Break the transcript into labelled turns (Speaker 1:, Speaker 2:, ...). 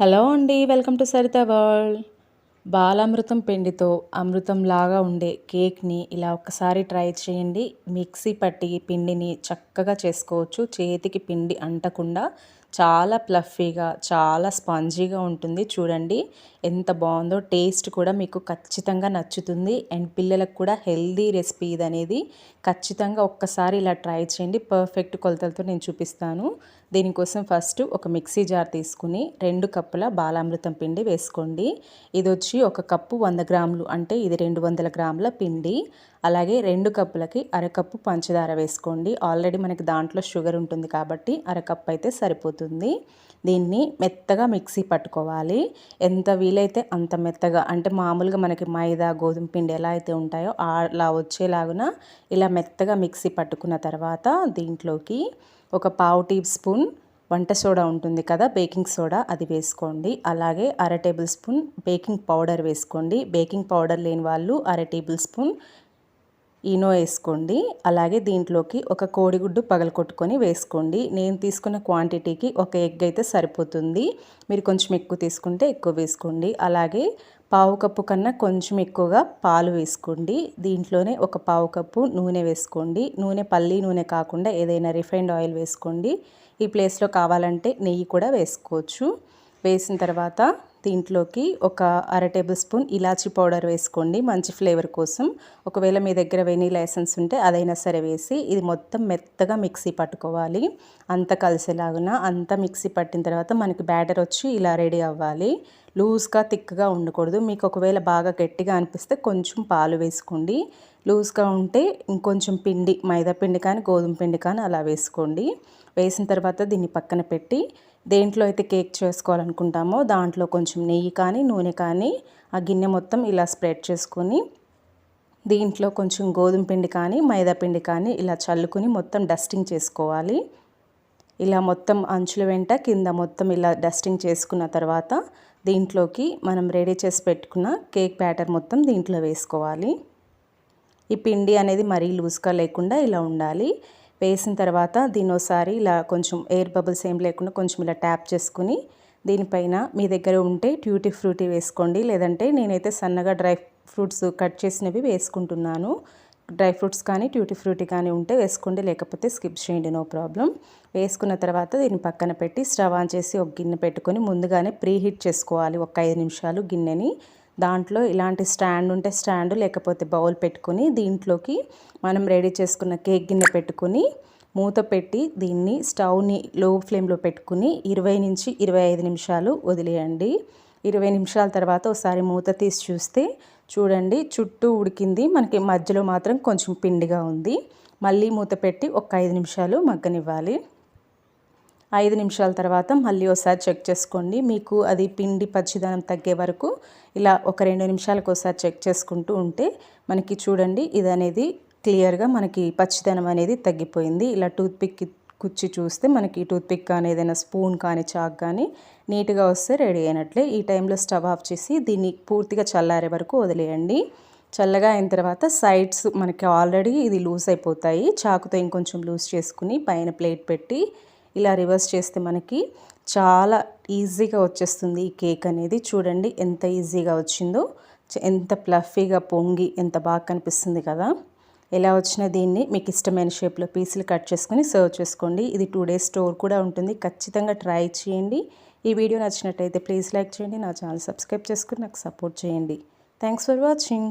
Speaker 1: Hello అండి welcome to Saritha world. Balamrutham పిండితో అమృతంలాగా ఉండే కేక్ని ఇలా ఒక్కసారి ట్రై చేయండి. మిక్సీ పట్టి పిండిని చక్కగా చేసుకోవచ్చు. చేతికి పిండి అంటకుండా చాలా ప్లఫీగా చాలా స్పాంజీగా ఉంటుంది. చూడండి ఎంత బాగుందో టేస్ట్ కూడా మీకు ఖచ్చితంగా నచ్చుతుంది. అండ్ పిల్లలకు కూడా హెల్దీ రెసిపీ ఇది అనేది ఖచ్చితంగా ఒక్కసారి ఇలా ట్రై చేయండి. పర్ఫెక్ట్ కొలతలతో నేను చూపిస్తాను. దీనికోసం ఫస్ట్ ఒక మిక్సీ జార్ తీసుకుని రెండు కప్పుల బాలామృతం పిండి వేసుకోండి. ఇది వచ్చి ఒక కప్పు వంద గ్రాములు అంటే ఇది రెండు వందల గ్రాముల పిండి. అలాగే రెండు కప్పులకి అరకప్పు పంచదార వేసుకోండి. ఆల్రెడీ మనకి దాంట్లో షుగర్ ఉంటుంది కాబట్టి అరకప్పు అయితే సరిపోతుంది. దీన్ని మెత్తగా మిక్సీ పట్టుకోవాలి. ఎంత వీలైతే అంత మెత్తగా అంటే మామూలుగా మనకి మైదా గోధుమ పిండి ఎలా అయితే ఉంటాయో అలా వచ్చేలాగున ఇలా మెత్తగా మిక్సీ పట్టుకున్న తర్వాత దీంట్లోకి ఒక పావు టీ స్పూన్ వంట సోడా ఉంటుంది కదా బేకింగ్ సోడా అది వేసుకోండి. అలాగే అర టేబుల్ స్పూన్ బేకింగ్ పౌడర్ వేసుకోండి. బేకింగ్ పౌడర్ లేని వాళ్ళు అర టేబుల్ స్పూన్ ఈనో వేసుకోండి. అలాగే దీంట్లోకి ఒక కోడిగుడ్డు పగలకొట్టుకొని వేసుకోండి. నేను తీసుకున్న క్వాంటిటీకి ఒక ఎగ్ అయితే సరిపోతుంది. మీరు కొంచెం ఎక్కువ తీసుకుంటే ఎక్కువ వేసుకోండి. అలాగే పావు కప్పు కన్నా కొంచెం ఎక్కువగా పాలు వేసుకోండి. దీంట్లోనే ఒక పావు కప్పు నూనె వేసుకోండి. నూనె పల్లి నూనె కాకుండా ఏదైనా రిఫైన్డ్ ఆయిల్ వేసుకోండి. ఈ ప్లేస్లో కావాలంటే నెయ్యి కూడా వేసుకోవచ్చు. వేసిన తర్వాత దీంట్లోకి ఒక అర టేబుల్ స్పూన్ ఇలాచీ పౌడర్ వేసుకోండి మంచి ఫ్లేవర్ కోసం. ఒకవేళ మీ దగ్గర వెనీలా ఎసెన్స్ ఉంటే అదైనా సరే వేసి ఇది మొత్తం మెత్తగా మిక్సీ పట్టుకోవాలి. అంత కలిసేలాగున అంత మిక్సీ పట్టిన తర్వాత మనకి బ్యాటర్ వచ్చి ఇలా రెడీ అవ్వాలి. లూజ్గా థిక్గా ఉండకూడదు. మీకు ఒకవేళ బాగా గట్టిగా అనిపిస్తే కొంచెం పాలు వేసుకోండి. లూజ్గా ఉంటే ఇంకొంచెం పిండి మైదా పిండి కానీ గోధుమ పిండి కానీ అలా వేసుకోండి. వేసిన తర్వాత దీన్ని పక్కన పెట్టి దేంట్లో అయితే కేక్ చేసుకోవాలనుకుంటామో దాంట్లో కొంచెం నెయ్యి కానీ నూనె కానీ ఆ గిన్నె మొత్తం ఇలా స్ప్రెడ్ చేసుకొని దీంట్లో కొంచెం గోధుమ పిండి కానీ మైదా పిండి కానీ ఇలా చల్లుకుని మొత్తం డస్టింగ్ చేసుకోవాలి. ఇలా మొత్తం అంచుల వెంట కింద మొత్తం ఇలా డస్టింగ్ చేసుకున్న తర్వాత దీంట్లోకి మనం రెడీ చేసి పెట్టుకున్న కేక్ బ్యాటర్ మొత్తం దీంట్లో వేసుకోవాలి. ఈ పిండి అనేది మరీ లూజ్గా లేకుండా ఇలా ఉండాలి. వేసిన తర్వాత దీని ఒకసారి ఇలా కొంచెం ఎయిర్ బబుల్స్ ఏం లేకుండా కొంచెం ఇలా ట్యాప్ చేసుకుని దీనిపైన మీ దగ్గర ఉంటే ట్యూటీ ఫ్రూటీ వేసుకోండి. లేదంటే నేనైతే సన్నగా డ్రై ఫ్రూట్స్ కట్ చేసినవి వేసుకుంటున్నాను. డ్రై ఫ్రూట్స్ కానీ ట్యూటీ ఫ్రూటీ కానీ ఉంటే వేసుకోండి. లేకపోతే స్కిప్ చేయండి నో ప్రాబ్లం. వేసుకున్న తర్వాత దీన్ని పక్కన పెట్టి స్టవ్ ఆన్ చేసి ఒక గిన్నె పెట్టుకొని ముందుగానే ప్రీ హీట్ చేసుకోవాలి. ఒక ఐదు నిమిషాలు గిన్నెని. దాంట్లో ఇలాంటి స్టాండ్ ఉంటే స్టాండ్ లేకపోతే బౌల్ పెట్టుకొని దీంట్లోకి మనం రెడీ చేసుకున్న కేక్ గిన్నె పెట్టుకుని మూత పెట్టి దీన్ని స్టవ్ని లో ఫ్లేమ్లో పెట్టుకుని ఇరవై నుంచి ఇరవై ఐదు నిమిషాలు వదిలేయండి. ఇరవై నిమిషాల తర్వాత ఒకసారి మూత తీసి చూస్తే చూడండి చుట్టూ ఉడికింది. మనకి మధ్యలో మాత్రం కొంచెం పిండిగా ఉంది. మళ్ళీ మూత పెట్టి ఒక ఐదు నిమిషాలు మగ్గనివ్వాలి. ఐదు నిమిషాల తర్వాత మళ్ళీ ఒకసారి చెక్ చేసుకోండి. మీకు అది పిండి పచ్చిదనం తగ్గే వరకు ఇలా ఒక రెండు నిమిషాలకు ఒకసారి చెక్ చేసుకుంటూ ఉంటే మనకి చూడండి ఇది అనేది క్లియర్గా మనకి పచ్చిదనం అనేది తగ్గిపోయింది. ఇలా టూత్పిక్ కుచ్చి చూస్తే మనకి టూత్పిక్ కానీ ఏదైనా స్పూన్ కానీ చాక్ కానీ నీట్గా వస్తే రెడీ అయినట్లే. ఈ టైంలో స్టవ్ ఆఫ్ చేసి దీన్ని పూర్తిగా చల్లారే వరకు వదిలేయండి. చల్లగా అయిన తర్వాత సైడ్స్ మనకి ఆల్రెడీ ఇది లూజ్ అయిపోతాయి. చాకుతో ఇంకొంచెం లూజ్ చేసుకుని పైన ప్లేట్ పెట్టి ఇలా రివర్స్ చేస్తే మనకి చాలా ఈజీగా వచ్చేస్తుంది ఈ కేక్ అనేది. చూడండి ఎంత ఈజీగా వచ్చిందో. ఎంత ప్లఫీగా పొంగి ఎంత బాగా కనిపిస్తుంది కదా. ఎలా వచ్చినా దీన్ని మీకు ఇష్టమైన షేప్లో పీసులు కట్ చేసుకుని సర్వ్ చేసుకోండి. ఇది టూ డేస్ స్టోర్ కూడా ఉంటుంది. ఖచ్చితంగా ట్రై చేయండి. ఈ వీడియో నచ్చినట్టయితే ప్లీజ్ లైక్ చేయండి. నా ఛానల్ సబ్స్క్రైబ్ చేసుకుని నాకు సపోర్ట్ చేయండి. Thanks for watching